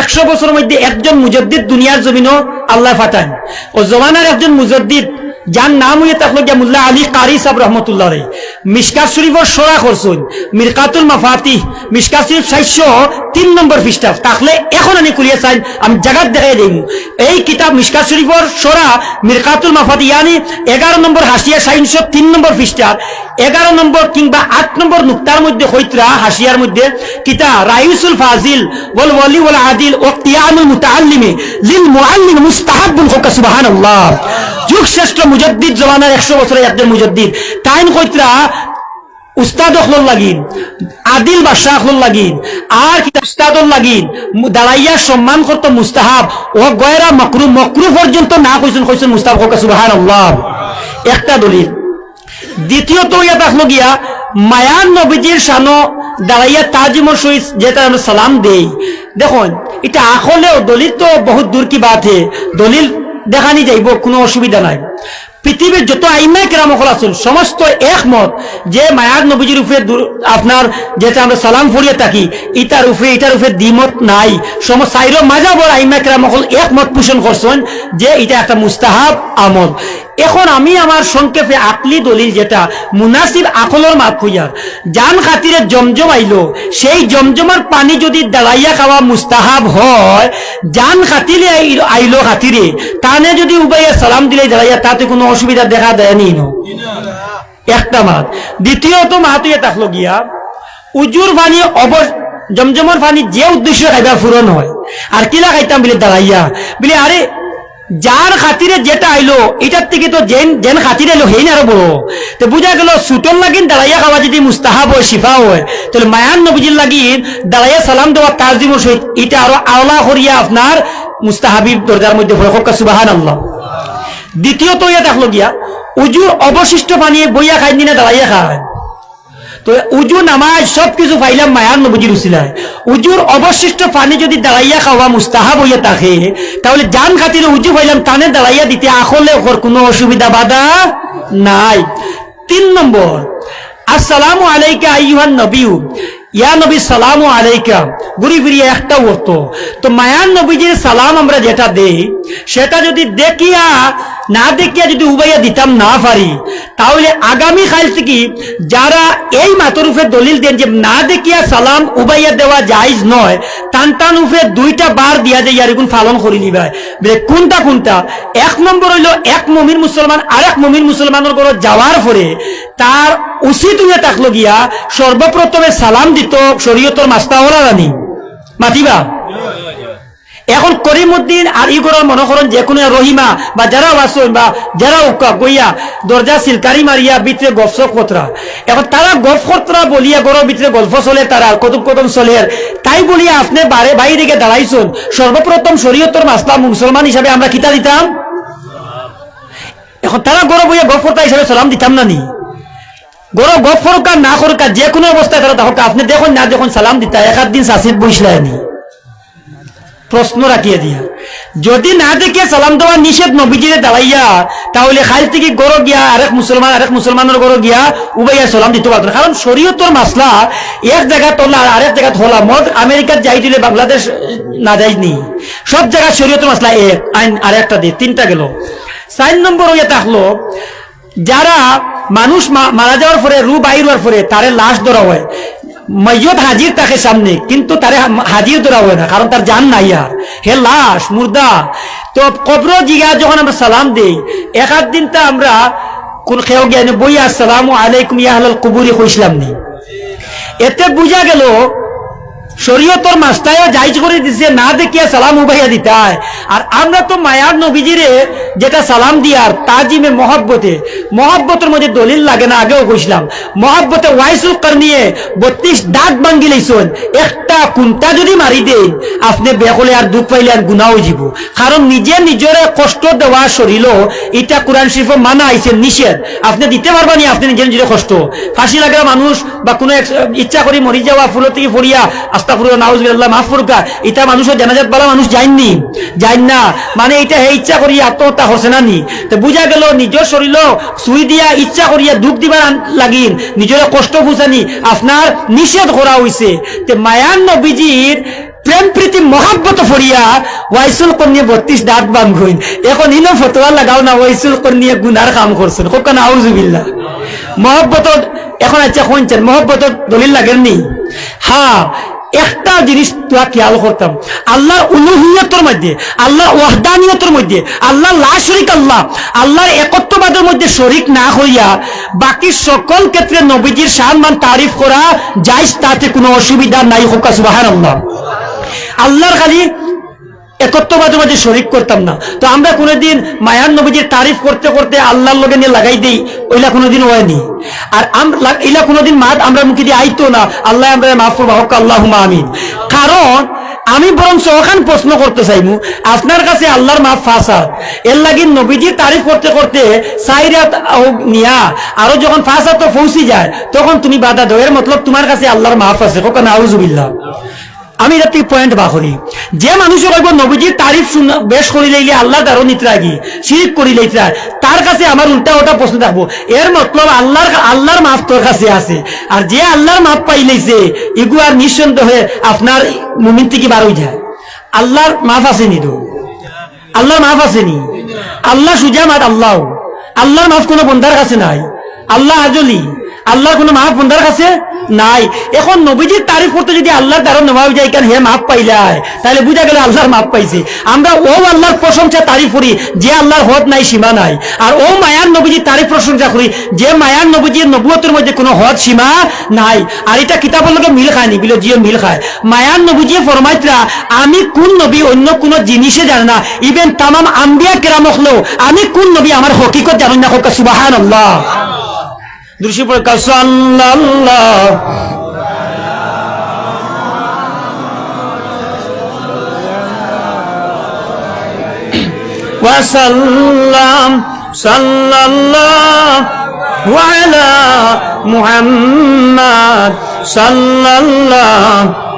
একশো বছরের মধ্যে একজন মুজদ্দিদ দুনিয়ার জমিনও আল্লাহ ফাটান। ও জমানার একজন মুজদ্দিদ, যার নাম হইয়া তাহলে গিয়া মুল্লা আলী কারি সাহ রহমতুল্লাহ রে মিসকাত শরীফর সোরা করছুন। মিরকাতুল মাফাতি মিসকাত শরীফ সাতশো তিন নম্বর পৃষ্ঠা। তাহলে এখন আমি কুলিয়ে চাই, আমি জায়গাত দেখাই দিই এই কিতাব মিসকাত শরীফর সরা মিরকাতুল মাফাতি, ইয়ানি এগারো নম্বর হাসিয়া সাইনশো তিন নম্বর পৃষ্ঠার এগারো নম্বর কিংবা আট নম্বর নুক্তার মধ্যে হইতরা হাসিয়ার মধ্যে কিতা রাইসুল ফাজিল ওয়াল ওয়ালি ওয়াল আদিল ও কিয়ামুল মুতাআল্লিমি লিল মুআল্লিম মুস্তাহাব্বুল হুকা সুবহানাল্লাহ। যুগ শ্রেষ্ঠ মুজাদ্দিদ জমানার একশো বছরের একজন মুজাদ্দিদ। তাইন কইতরা উস্তাদ অখলর লাগিন, আদিল বাদশাহ লাগিন, আর লাগিন সম্মান মুস্তাহাব ও গয়রা মকরু মকরু পর্যন্ত না কইছেন কইছেন একটা দলিল। ইয়া থাকল গিয়া, মায়ান নবীজির শানো দাঁড়াইয়া তাজিমর সহিত যেটা আমরা সালাম দেই। দেখুন এটা আসলেও দলিল তো বহুত দূর কি বাত হে। দলিল দেখানি যাইব, কোনো অসুবিধা নাই। পৃথিবীর যত আইমাই কেরামকল আছেন, সমস্ত একমত যে মায়ার নবীজির উপরে আপনার যেটা আমরা সালাম ফরিয়ে থাকি ইটার উপরে ইটার উপরে দ্বিমত নাই। সমস্ত মাজাবর আইমাই কেরামকল একমত পোষণ করছেন যে এটা একটা মুস্তাহাব আমল। এখন আমি আমার সংক্ষেপে আকলি দলিল যেটা, মুনাসিব আকলর মাত হইয়ার জান খাতিরে জমজম আইলো, সেই জমজমার পানি যদি দাঁড়াইয়া খাওয়া মুস্তাহাব হয় জান খাতিরে আইলো খাতিরে, তানে যদি উবাইয়া সালাম দিলে দাঁড়াইয়া তাতে কোনো অসুবিধা দেখা দেয়নি নো একটা মাত। দ্বিতীয়ত মাত হইয়া থাকল গিয়া, উজুর পানি অব জমজমর পানি যে উদ্দেশ্য খাইবা ফুরন হয়। আর কিলা খাইতাম বলে দাঁড়াইয়া বলে আরে যার খাতিরে যেটা আইলো এটার থেকে তো যেন যেন খাতিরে এলো হেই না বড় তো বুঝা গেল সুতন লাগিন দাঁড়াইয়া খাওয়া যদি মুস্তাহাব হয়, শিফা হয়। তাহলে মায়ান নবীজির লাগিন দাঁড়াইয়া সালাম দেওয়া তাজিমর সহিত এটা আরও আওলা করিয়া আপনার মুস্তাহাবির দরজার মধ্যে সুবাহান আল্লাহ দ্বিতীয়ত ইয়া দেখল গিয়া উজুর অবশিষ্ট পানি বইয়া খাই দিনে দাঁড়াইয়া খায় তো উজু, নামাজ সব কিছু পাইলাম মায়ার নবুজির উচিলায়। উজুর অবশিষ্ট পানি যদি দাঁড়াইয়া খাওয়া মুস্তাহাব হইয়া থাকে তাহলে জান খাতিরে উজু পাইলাম টানে দাঁড়াইয়া দিতে আসলে ওর কোনো অসুবিধা বাধা নাই। তিন নম্বর আসসালামু আলাইকা আইয়ুহান নবিউ ইয়া নবী, সালামু আলাইকা। ঘুরি ফিরিয়ে একটা অর্থ তো মায়ান নবীজির সালাম আমরা যেটা দেই, সেটা যদি দেখিয়া, না দেখিয়া যদি উবাইয়া দিতাম না পারি, তাহলে আগামী কাল থেকে যারা এই মাতরুফে দলিল দেন যে না দেখিয়া সালাম উবাইয়া দেওয়া জায়জ নয়, টান টান উফে দুইটা বার দিয়া যায় ইয়ার এগুন পালন করি নিবা বলে, কোনটা কোনটা? এক নম্বর হইল, এক মমিন মুসলমান আর এক মমিন মুসলমানের ঘরে যাওয়ার পরে তার উচিত হইয়া থাকল গিয়া সর্বপ্রথমে সালাম দিত শরীয়তর মাস্তা ওরা রানি মাতিবা? এখন করিমুদ্দিন আর ইগোরার মনে করেন যে কোনো রহিমা বা যারা আসুন বা যারা উকা গইয়া দরজা সিলকারি মারিয়া ভিতরে গফ কতরা এখন তারা গফ কতরা বলিয়া গরর ভিতরে গল্প চলে তারা কদম কদম চলে। তাই বলিয়া আপনি বারে বাইরে গিয়ে দাঁড়াইছুন সর্বপ্রথম শরীয়তর মাসলা মুসলমান হিসাবে আমরা কিতা দিতাম? এখন তারা গরব বইয়া কর্তা হিসাবে সালাম দিতাম না নি গরব গফ করুকা না করুকা যে কোনো অবস্থায় তারা দেখো আপনি দেখুন না দেখুন সালাম দিতা এক দিন শাসিত বইসলানি প্রশ্ন রাখিয়ে দিয়া যদি না দেখে সালাম দেওয়া নিষেধ নবীজিরে দাঁড়াইয়া তাহলে খাল থেকে গড় গিয়া আরেক মুসলমান আরেক মুসলমানের গড় গিয়া উবাইয়া সালাম দিতে পারতো কারণ শরীয়তর মাসলা এক জায়গা তোলা আর আরেক জায়গা হলা, মদ আমেরিকার যাই দিলে বাংলাদেশ না। যায়নি সব জায়গায় শরীয়তর মাসলা এক, আইন আর একটা দিয়ে তিনটা গেল। চার নম্বর হইয়া থাকল যারা মানুষ মারা যাওয়ার পরে রু বাইর হওয়ার পরে তারে লাশ ধরা হয়। মৈয়ত হাজির থাকে সামনে, কিন্তু তারে হাজির ধরা হয় না, কারণ তার জান নাই আর। হে লাশ, মুর্দা। তো কবর জিগা যখন আমরা সালাম দেই এক আধ দিন তা আমরা কোন খেয়ে জ্ঞান বই আসসালাম আলাইকুম ইয়াহলাল কুবুরি কইসলাম নি। এতে বুঝা গেল, শরীয়তর মাস্তায় জাইজ করে দিছে, না দেখিয়া সালাম উবাইয়া দিতায়। আর আমরা তো মায়ার নবীজিরে যেটা সালাম দিয়ার তাজিমে মহব্বতে, মহব্বতের মধ্যে দলিল লাগে না, আগেও কইছিলাম। মহব্বতে ওয়াইসুল নিয়ে বত্রিশ দাঁত ভাঙ্গি লইছন, একটা কুন্তা যদি মারি দেন, আপনি বেকলে আর দুঃখ পাইলে আর গুণাও যাব কারণ নিজে নিজরে কষ্ট দেওয়া শরীর এটা কোরআন শরীফ মানা আইছে নিষেধ। আপনি দিতে পারবানি আপনি নিজে নিজের কষ্ট। ফাঁসি লাগা মানুষ বা কোনো ইচ্ছা করি মরি যাওয়া ফুল থেকে ফরিয়া আস্তা ফুরিয়া নাউজ বিল্লাহ মাফ ফুরকা এটা মানুষের জানাজাত বালা মানুষ যায়নি। যাই না মানে এটা হে ইচ্ছা করি আত্মহত্যা হচ্ছে না নি? তো বুঝা গেল নিজের শরীর সুই দিয়া ইচ্ছা করিয়া দুঃখ দিবার লাগিন নিজের কষ্ট বুঝানি আপনার নিষেধ করা হয়েছে তে মায়ান নবীজির প্রেম প্রীতি মহাব্বত ফরিয়া ওয়াইসুল কন্যা বত্রিশ দাঁত বাম হইন এখন ইনো ফতোয়া লাগাও না ওয়াইসুল কন্যা গুনার কাম করছেন কোকা না আউজুবিল্লাহ মহব্বত এখন আচ্ছা শুনছেন মহব্বত দলিল লাগেননি হ্যাঁ একটা জিনিস তোরা খেয়াল করতাম। আল্লাহর উলুহিয়তর মধ্যে, আল্লাহর ওয়াহদানিয়তর মধ্যে আল্লাহ লা শরিক আল্লাহ, আল্লাহর একত্ববাদের মধ্যে শরিক না হইয়া বাকি সকল ক্ষেত্রে নবীজির সম্মান তারিফ করা যাইস তাতে কোনো অসুবিধা নাই হোক সুবাহান আল্লাহ আল্লাহর খালি একত্ববাদের মধ্যে শরিক করতাম না। তো আমরা কোনোদিন মায়ান নবীজির তারিফ করতে করতে আল্লাহর লগে নিয়ে লাগাই দেই, ওইলা কোনোদিন হয়নি। আর এলা কোনোদিন মাত আমরা মুখে দিয়ে আইতো না, আল্লাহ আমরা মাফ করবা হোক আল্লাহ আমিন। কারণ আমি বরং ওখান প্রশ্ন করতে চাইমু, আপনার কাছে আল্লাহর মাফ ফাঁসা। এর লাগি নবীজির তারিফ করতে করতে নিয়া, আরও যখন ফাঁসা তো পৌঁছি যায়, তখন তুমি বাধা দাও। এর মতলব তোমার কাছে আল্লাহর মাফ আছে। হোক না আউজুবিল্লাহ আমি এটা তুই পয়েন্ট বা করি। যে মানুষের কইব নবীজির তারিফ বেশ করিলে গিয়ে আল্লাহ দ্বারো নিতরাগি শিরিক করিলে ইতরা তার কাছে আমার উল্টা ওটা প্রশ্ন থাকব। এর মতলব আল্লাহর আল্লাহর মাফ তোর কাছে আছে। আর যে আল্লাহর মাফ পাইলেছে, এগু আর নিঃসন্দেহে আপনার মুমিন থেকে বার হয়ে যায়। আল্লাহর মাফ আছে নি তো? আল্লাহর মাফ আছে নি আল্লাহ সুজা মাত আল্লাহ। আল্লাহর মাফ কোনো বন্ধার কাছে নাই। আল্লাহ আজলি। আল্লাহর কোনো মাফ বন্ধার কাছে নাই। এখন নবীজির তারিফ করতে যদি আল্লাহর দ্বারা নেওয়া যায়, কেন হে মাফ পাইলাই তাহলে বুঝা গেল আল্লাহর মাফ পাইছে। আমরা ও আল্লাহর প্রশংসা, তারিফ করি, যে আল্লাহর হদ নাই, সীমা নাই। আর ও মায়ার নবীজির তারিফ প্রশংসা করি, যে মায়ার নবীজির নবুয়তের মধ্যে কোনো হদ, সীমা নাই। আর এটা কিতাবের লগে মিল খায়নি বিলো জিও মিল খায়। মায়ার নবীজি ফরমাইতরা আমি কোন নবী, অন্য কোন জিনিসে জানে না। ইভেন তামাম আম্বিয়া কেরাম হলেও আমি কোন নবী আমার হকিকত জানি না হোক সুবাহান আল্লাহ দৃশ্য পড়ে কাসাল্লাল্লাহ ওয়াসাল্লাম সাল্লাল্লাহ ওয়ালা মুহাম্মদ সাল্লাল্লাহ।